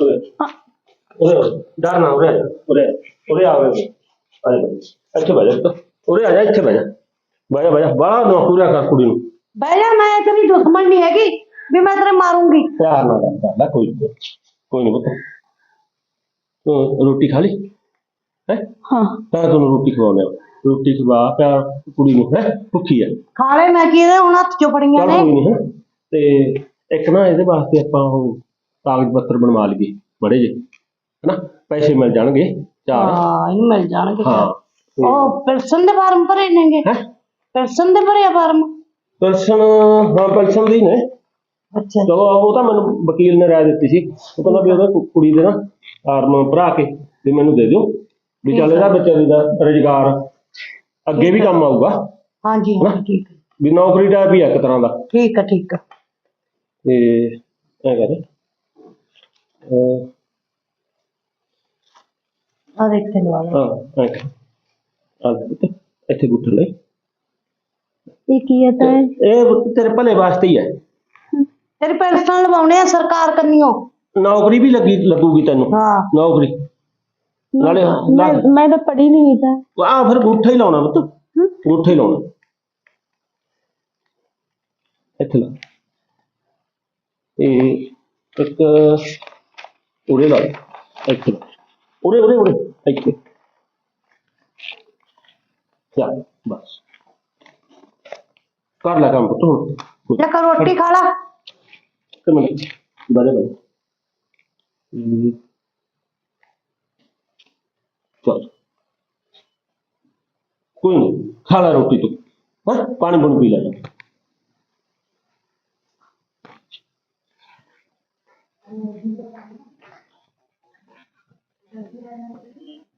ਉਰੇ ਉਰੇ ਡਰ ਨਾ ਉਰੇ ਆ ਜਾ, ਉਰੇ ਆ, ਉਰੇ ਆ ਵੇ ਆ ਜਾ ਇੱਥੇ ਬਹਿ ਜਾ। ਉਰੇ ਆ ਜਾ ਇੱਥੇ ਬਹਿ ਜਾ ਬਹਿ ਜਾ ਬਹਿ ਜਾ ਬਾਹਰ ਨਾ ਪੂਰਾ ਕਰ ਕੁੜੀ ਨੂੰ ਬਹਿ ਜਾ ਮੈਂ ਤੇਰੀ ਦੁਸ਼ਮਣ ਨਹੀਂ ਹੈਗੀ ਵੀ ਮੈਂ ਤੇਰੇ ਮਾਰੂੰਗੀ ਪਿਆਰ ਨਾਲ ਗੱਲ ਕਰ ਲੈ ਕੋਈ ਨੀ। ਕੋਈ ਨਹੀਂ ਪੁੱਤ ਤੂੰ ਰੋਟੀ ਖਾ ਲਈ ਹੈ ਹਾਂ ਤਾਂ ਤੈਨੂੰ ਰੋਟੀ ਖਵਾਉਣਾ ਰੋਟੀ ਖਵਾ ਪਿਆਰ ਕੁੜੀ ਨੂੰ ਹੈ ਭੁੱਖੀ ਹੈ ਖਾ ਲੈ ਮੈਂ ਕੀ ਇਹਦੇ ਹੁਣ ਹੱਥ ਚੋਂ ਫੜੀਆਂ ਚੱਲ ਨੇ ਕੋਈ ਨਹੀਂ ਤੇ ਇੱਕ ਨਾ ਇਹਦੇ ਵਾਸਤੇ ਆਪਾਂ ਉਹ ਕਾਗਜ਼ ਪੱਤਰ ਬਣਵਾ ਲਈਏ ਬੜੇ ਜੇ ਹਨਾ? ਪੈਸੇ ਮਿਲ ਜਾਣਗੇ ਚਾਰ। ਹਾਂ ਇਹਨੂੰ ਮਿਲ ਜਾਣਗੇ ਹਾਂ ਉਹ ਪੈਨਸ਼ਨ ਦੇ ਫਾਰਮ ਭਰੇ ਨੇਗੇ? ਹੈ? ਪੈਨਸ਼ਨ ਦੇ ਭਰਿਆ ਫਾਰਮ? ਪੈਨਸ਼ਨ ਹਾਂ ਪੈਨਸ਼ਨ ਦੀ ਨੇ। ਅੱਛਾ। ਚਲੋ ਉਹ ਤਾਂ ਮੈਨੂੰ ਵਕੀਲ ਨੇ ਰਾਏ ਦਿੱਤੀ ਸੀ। ਉਹ ਕਹਿੰਦਾ ਵੀ ਉਹਦਾ ਕੁੜੀ ਦੇ ਨਾ ਫਾਰਮ ਭਰਾ ਕੇ ਵੀ ਮੈਨੂੰ ਦੇ ਦਿਓ। ਵੀ ਚੱਲ ਇਹਦਾ ਵਿਚਾਰੀ ਦਾ ਰੁਜ਼ਗਾਰ ਅੱਗੇ ਵੀ ਕੰਮ ਆਊਗਾ। ਹਾਂਜੀ ਹਾਂ ਠੀਕ ਹੈ ਵੀ ਨੌਕਰੀ ਦਾ ਵੀ ਇੱਕ ਤਰ੍ਹਾਂ ਦਾ। ਠੀਕ ਹੈ ਠੀਕ ਹੈ ਤੇ ਐ ਕਰ। ਆ ਦੇਖ ਤੇ ਲਵਾ ਲੈ ਹਾਂ ਐ ਕਰ ਆ ਲੈ ਪੁੱਤ, ਇੱਥੇ ਗੁੱਠ ਲੈ ਇਹ ਕੀ ਹੈ ਤਾਂ? ਇਹ ਪੁੱਤ ਤੇਰੇ ਭਲੇ ਵਾਸਤੇ ਹੀ ਹੈ। ਤੇਰੀ ਪੈਨਸ਼ਨ ਲਵਾਉਣੇ ਆ ਸਰਕਾਰ ਕੰਨਿਓ। ਨੌਕਰੀ ਵੀ ਲੱਗੀ ਲੱਗੂਗੀ ਤੈਨੂੰ। ਹਾਂ। ਨੌਕਰੀ। ਨਾਲੇ ਮੈਂ ਮੈਂ ਤਾਂ ਪੜ੍ਹੀ ਨਹੀਂ ਤਾਂ। ਆ ਫਿਰ ਗੁੱਠਾ ਹੀ ਲਾਉਣਾ ਪੁੱਤ। ਗੁੱਠਾ ਹੀ ਲਾਉਣਾ। ਇੱਥੇ ਲਾ। ਇਹ ਇੱਕ ਉਰੇ ਲਾ ਇੱਥੇ ਲਾ। ਉਰੇ ਉਰੇ ਉਰੇ ਇੱਥੇ। ਚੱਲ ਬਸ। ਕਰ ਲੈ ਕੰਮ ਹੁਣ। ਲੈ ਕੇ ਰੋਟੀ ਖਾ ਲਾ। ਇੱਕ ਮਿੰਟ। ਬੜੇ ਹਮ। ਚੱਲ। ਕੋਈ ਨਹੀਂ ਖਾ ਲੈ ਰੋਟੀ ਤੂੰ। ਹਾਂ ਪਾਣੀ ਬਣ ਪੀ ਲੈ। ਜਾ।